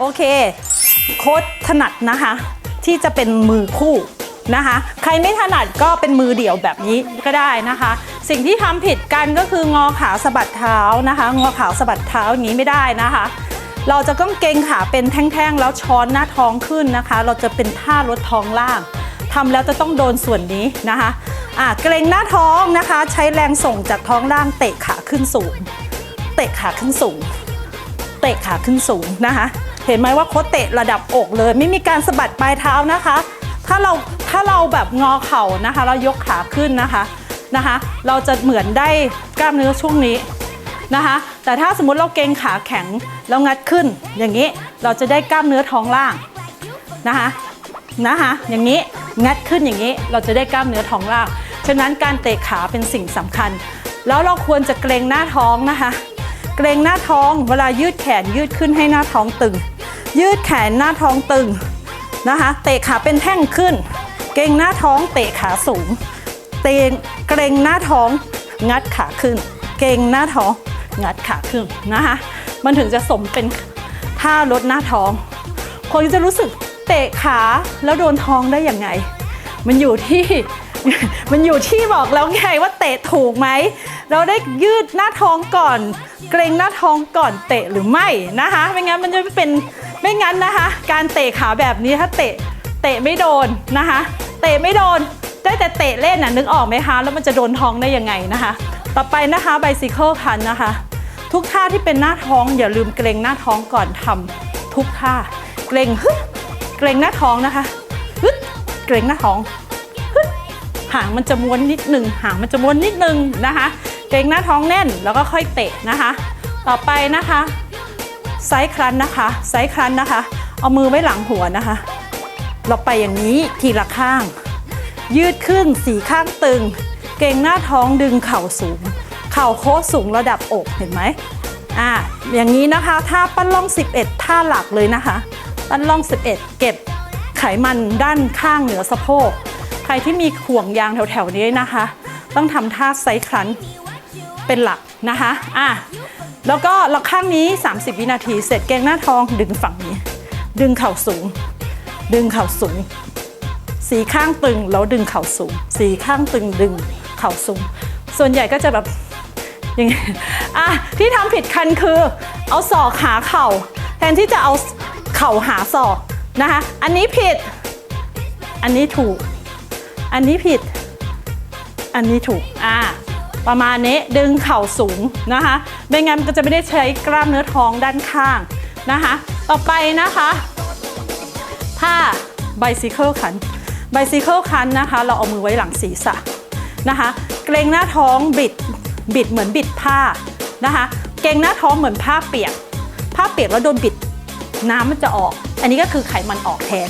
โอเค โค้ดถนัดนะคะ ที่จะเป็นมือคู่นะคะ ใครไม่ถนัดก็เป็นมือเดี่ยวแบบนี้ก็ได้นะคะ สิ่งที่ทำผิดกันก็คืองอขาสะบัดเท้านะคะ งอขาสะบัดเท้าอย่างนี้ไม่ได้นะคะ เราจะต้องเกงขาเป็นแท่งๆ แล้วช้อนหน้าท้องขึ้นนะคะ เราจะเป็นท่าลดท้องล่างทำแล้วจะต้องโดนส่วนนี้นะคะอะเกรงหน้าท้องนะคะ ใช้แรงส่งจากท้องล่างเตะขาขึ้นสูง เตะขาขึ้นสูง เตะขาขึ้นสูงนะคะ เห็นไหมว่าโคเตะระดับอกเลย ไม่มีการสะบัดปลายเท้านะคะ ถ้าเราถ้าเราแบบงอเข่านะคะ เรายกขาขึ้นนะคะนะคะ เราจะเหมือนได้กล้ามเนื้อช่วงนี้นะคะ แต่ถ้าสมมุติเราเกรงขาแข็งแล้วงัดขึ้น อย่างนี้เราจะได้กล้ามเนื้อท้องล่างนะคะนะคะอย่างนี้งัดขึ้นอย่างนี้เราจะได้กล้ามเนื้อท้องล่างฉะนั้นการเตะขาเป็นสิ่งสำคัญ แล้วเราควรจะเกรงหน้าท้องนะคะ เกรงหน้าท้องเวลายืดแขนยืดขึ้นให้หน้าท้องตึง ยืดแขนหน้าท้องตึงนะคะ เตะขาเป็นแท่งขึ้น เกรงหน้าท้องเตะขาสูง เตงเกรงหน้าท้องงัดขาขึ้น เกรงหน้าท้องงัดขาขึ้นนะคะ มันถึงจะสมเป็นท่าลดหน้าท้อง คนจะรู้สึกเตะขาแล้วโดนท้องได้ยังไง มันอยู่ที่มันอยู่ที่บอกแล้วไงว่าเตะถูกไหม เราได้ยืดหน้าท้องก่อน เกรงหน้าท้องก่อนเตะหรือไม่นะคะ ไม่งั้นมันจะไม่เป็น ไม่งั้นนะคะ การเตะขาแบบนี้ถ้าเตะเตะไม่โดนนะคะ เตะไม่โดนได้แต่เตะเล่นน่ะนึกออกไหมคะ แล้วมันจะโดนท้องได้ยังไงนะคะ ต่อไปนะคะไบซิเคิลคันนะคะ ทุกท่าที่เป็นหน้าท้องอย่าลืมเกรงหน้าท้องก่อนทำทุกท่า เกรงฮึเกรงหน้าท้องนะคะฮึเกรงหน้าท้องฮึดหางมันจะม้วนนิดหนึ่งหางมันจะม้วนนิดหนึ่งนะคะ เกรงหน้าท้องแน่นแล้วก็ค่อยเตะนะคะ ต่อไปนะคะ ไซส์ครั้นนะคะ ไซส์ครั้นนะคะ เอามือไว้หลังหัวนะคะ เราไปอย่างนี้ทีละข้าง ยืดขึ้นสีข้างตึง เกรงหน้าท้องดึงเข่าสูง เข่าโค้งสูงระดับอกเห็นไหมอ่าอย่างนี้นะคะท่าปั้นล่อง 11 ท่าหลักเลยนะคะ ปั้นล่อง 11 เก็บไขมันด้านข้างเหนือสะโพก ใครที่มีห่วงยางแถวๆนี้นะคะ ต้องทำท่าไซส์ครั้นเป็นหลักนะคะ อะ แล้วก็เราข้างนี้ 30 วินาที เสร็จเกงหน้าท้องดึงฝั่งนี้ ดึงเข่าสูง ดึงเข่าสูง สีข้างตึงแล้วดึงเข่าสูง สีข้างตึงดึงเข่าสูง ส่วนใหญ่ก็จะแบบอย่างนี้อะที่ทำผิดคันคือ เอาศอกหาเข่า แทนที่จะเอาเข่าหาศอกนะคะ อันนี้ผิด อันนี้ถูก อันนี้ผิด อันนี้ถูก อ่า ประมาณนี้ดึงเข่าสูงนะคะไม่งั้นก็จะไม่ได้ใช้กล้ามเนื้อท้องด้านข้างนะคะ ต่อไปนะคะท่า bicycle คัน bicycle คันนะคะ เราเอามือไว้หลังศีรษะนะคะ เกรงหน้าท้องบิดบิดเหมือนบิดผ้านะคะ เกรงหน้าท้องเหมือนผ้าเปียก ผ้าเปียกแล้วโดนบิดน้ำมันจะออก อันนี้ก็คือไขมันออกแทน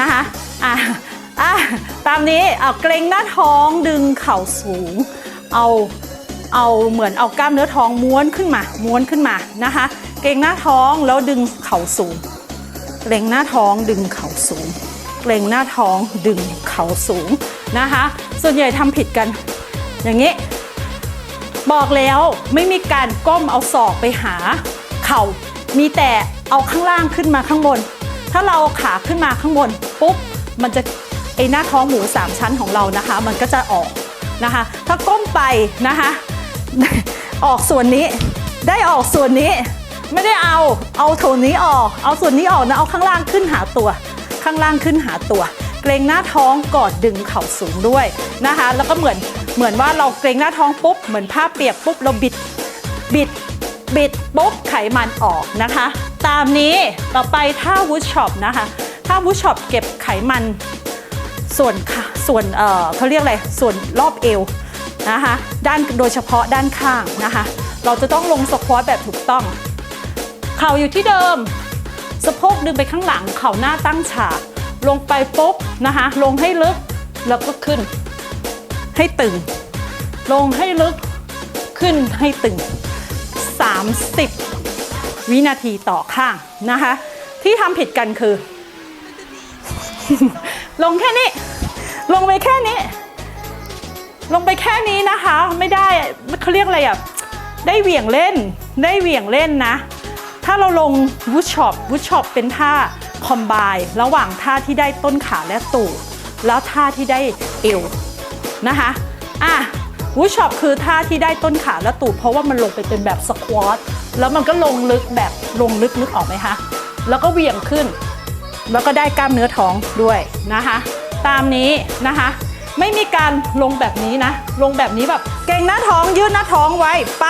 นะคะอะอะตามนี้เอาเกรงหน้าท้องดึงเข่าสูง เอาเอาเหมือนเอากล้ามเนื้อท้องม้วนขึ้นมา ม้วนขึ้นมานะคะ เกรงหน้าท้องแล้วดึงเข่าสูงเกรงหน้าท้องดึงเข่าสูงเกรงหน้าท้องดึงเข่าสูงนะคะ ส่วนใหญ่ทำผิดกัน อย่างนี้ บอกแล้วไม่มีการก้มเอาศอกไปหา เข่ามีแต่เอาข้างล่างขึ้นมาข้างบน ถ้าเราขาขึ้นมาข้างบนปุ๊บมันจะไอหน้าท้องหมูสามชั้นของเรานะคะ มันก็จะออก นะคะ ถ้าก้มไปนะคะ ออกส่วนนี้ได้ออกส่วนนี้ไม่ได้เอาเอาส่วนนี้ออก เอาส่วนนี้ออกนะเอาข้างล่างขึ้นหาตัว ข้างล่างขึ้นหาตัว เกรงหน้าท้องกอดดึงเข่าสูงด้วยนะคะ แล้วก็เหมือนเหมือนว่าเราเกรงหน้าท้องปุ๊บเหมือนผ้าเปียกปุ๊บเราบิดบิดบิดปุ๊บไขมันออกนะคะ ตามนี้ต่อไปท่าวูดช็อปนะคะท่าวูดช็อปเก็บไขมัน ส่วนส่วนเเขาเรียกอะไรส่วนรอบเอวนะคะด้านโดยเฉพาะด้านข้างนะคะ เราจะต้องลงสควอตแบบถูกต้อง เข่าอยู่ที่เดิม สะโพกดึงไปข้างหลัง เข่าหน้าตั้งฉากลงไปปุ๊บนะคะลงให้ลึกแล้วก็ขึ้น ให้ตึง ลงให้ลึกขึ้นให้ตึง 30 วินาทีต่อข้างนะคะ ที่ทำผิดกันคือ ลงแค่นี้ ลงไปแค่นี้ ลงไปแค่นี้นะคะ ไม่ได้เขาเรียกอะไรอะได้เหวี่ยงเล่น ได้เหวี่ยงเล่นนะ ถ้าเราลงวูดช็อปวูดช็อปเป็นท่าคอมไบระหว่างท่าที่ได้ต้นขาและตูดแล้วท่าที่ได้เอวนะคะอะวูดช็อปคือท่าที่ได้ต้นขาและตูดเพราะว่ามันลงไปเป็นแบบสควอตแล้วมันก็ลงลึกแบบลงลึกนึกออกไหมคะแล้วก็เหวี่ยงขึ้น แล้วก็ได้กล้ามเนื้อท้องด้วยนะคะ ตามนี้นะคะ ไม่มีการลงแบบนี้นะ ลงแบบนี้แบบเก่งหน้าท้องยืดหน้าท้องไว้ไป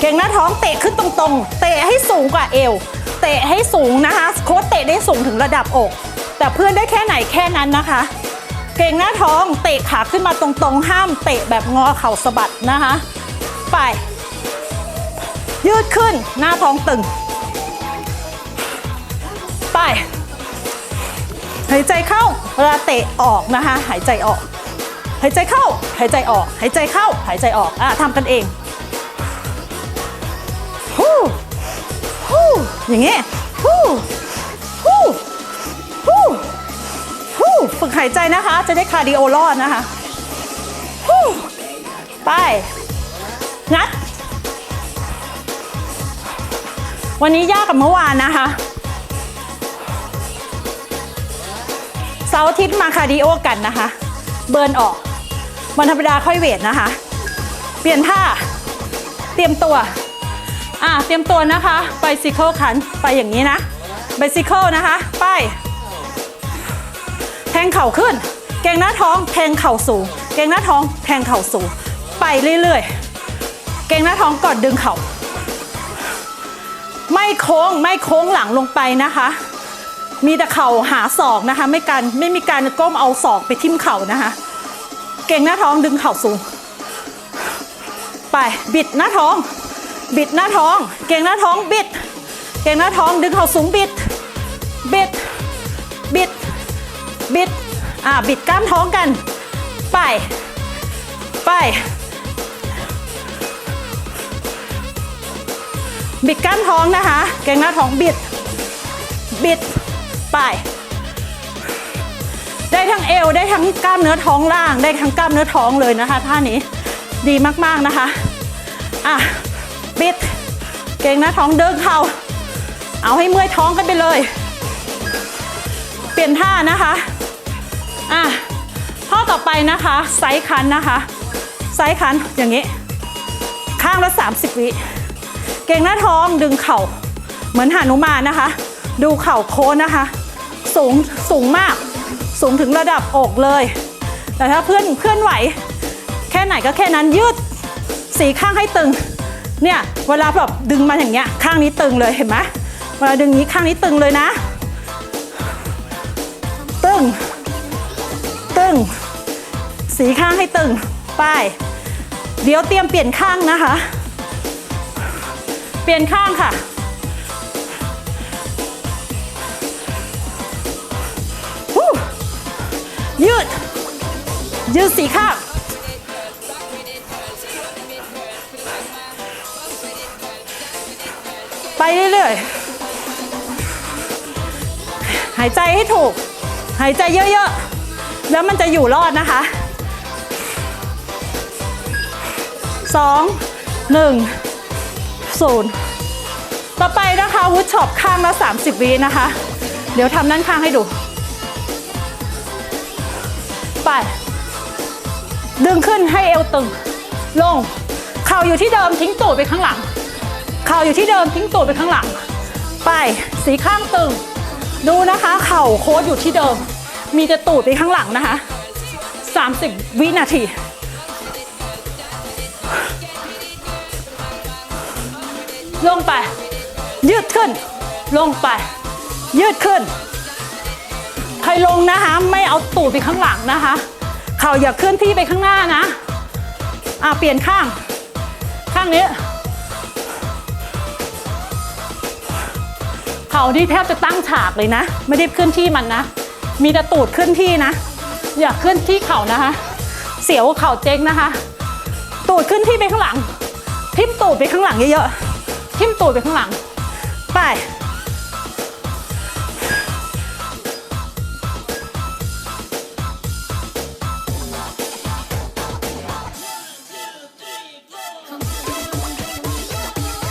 เก่งหน้าท้องเตะขึ้นตรงๆ เตะให้สูงกว่าเอว เตะให้สูงนะคะ โค้ชเตะได้สูงถึงระดับอก แต่เพื่อนได้แค่ไหนแค่นั้นนะคะ เก่งหน้าท้องเตะขาขึ้นมาตรงๆ ห้ามเตะแบบงอเข่าสะบัดนะคะ ไป ยืดขึ้นหน้าท้องตึง หายใจเข้าเวลาเตะออกนะคะ หายใจออก หายใจเข้า หายใจออก หายใจเข้า หายใจออกอะทำกันเองฮู้ฮู้อย่างเงี้ยฮู้ฮู้ฮู้ฮู้ฝึกหายใจนะคะ จะได้คาร์ดิโอรอดนะคะฮู้ไป งัด วันนี้ยากกับเมื่อวานนะคะ เสาร์อาทิตย์มาคาร์ดิโอกันนะคะ เบิร์นออก วันธรรมดาค่อยเวทนะคะ เปลี่ยนท่า เตรียมตัว อะเตรียมตัวนะคะไบซิเคิลคันไปอย่างนี้นะไบซิเคิลนะคะ ไป แทงเข่าขึ้น เกรงหน้าท้องแทงเข่าสูง เกรงหน้าท้องแทงเข่าสูง ไปเรื่อยๆ เกรงหน้าท้องกอนดึงเข่า ไม่โค้งไม่โค้งหลังลงไปนะคะ มีแต่เข่าหาศอกนะคะ ไม่การไม่มีการก้มเอาศอกไปทิ่มเข่านะคะ เก่งหน้าท้องดึงเข่าสูง ไปบิดหน้าท้อง บิดหน้าท้อง เก่งหน้าท้องบิด เก่งหน้าท้องดึงเข่าสูงบิด บิด บิด บิด อ่าบิดกล้ามท้องกัน ไป ไป บิดกล้ามท้องนะคะ เก่งหน้าท้องบิด บิด ไป ได้ทั้งเอวได้ทั้งกล้ามเนื้อท้องล่าง ได้ทั้งกล้ามเนื้อท้องเลยนะคะท่านี้ดีมากๆนะคะอะบิดเก่งหน้าท้องเดินเข่าเอาให้เมื่อยท้องกันไปเลย เปลี่ยนท่านะคะอะข้อต่อไปนะคะไซส์คันนะคะไซส์คันอย่างนี้ข้างละ 30 วิเก่งหน้าท้องดึงเข่า เหมือนหานุมานนะคะ ดูเข่าโค้งนะคะ สูงสูงมาก สูงถึงระดับอกเลย แต่ถ้าเพื่อนเพื่อนไหว แค่ไหนก็แค่นั้นยืดสีข้างให้ตึง เนี่ยเวลาแบบดึงมาอย่างเงี้ยข้างนี้ตึงเลยเห็นไหมเวลาดึงนี้ข้างนี้ตึงเลยนะ ตึง ตึง สีข้างให้ตึงไปเดี๋ยวเตรียมเปลี่ยนข้างนะคะ เปลี่ยนข้างค่ะ ยืด ยืดสีข้างไปเรื่อยๆ หายใจให้ถูก หายใจเยอะๆ แล้วมันจะอยู่รอดนะคะสองหนึ่งศูนย์ต่อไปนะคะวูดช็อปข้างละ 30 วินะคะ เดี๋ยวทำด้านข้างให้ดู ไป ดึงขึ้นให้เอวตึง ลง เข่าอยู่ที่เดิมทิ้งตูดไปข้างหลัง เข่าอยู่ที่เดิมทิ้งตูดไปข้างหลัง ไป สีข้างตึง ดูนะคะ เข่าโค้ดอยู่ที่เดิม มีแต่ตูดไปข้างหลังนะคะ 30 วินาทีลงไป ยืดขึ้น ลงไป ยืดขึ้น ใครลงนะคะ ไม่เอาตูดไปข้างหลังนะคะ เข่าอย่าเคลื่อนที่ไปข้างหน้านะ อะเปลี่ยนข้าง ข้างนี้ เข่าที่แทบจะตั้งฉากเลยนะ ไม่ได้เคลื่อนที่มันนะ มีแต่ตูดเคลื่อนที่นะ อย่าเคลื่อนที่เข่านะคะ เสียวเข่าเจ๊งนะคะ ตูดขึ้นที่ไปข้างหลัง ทิ่มตูดไปข้างหลังเยอะๆ ทิ่มตูดไปข้างหลัง ไป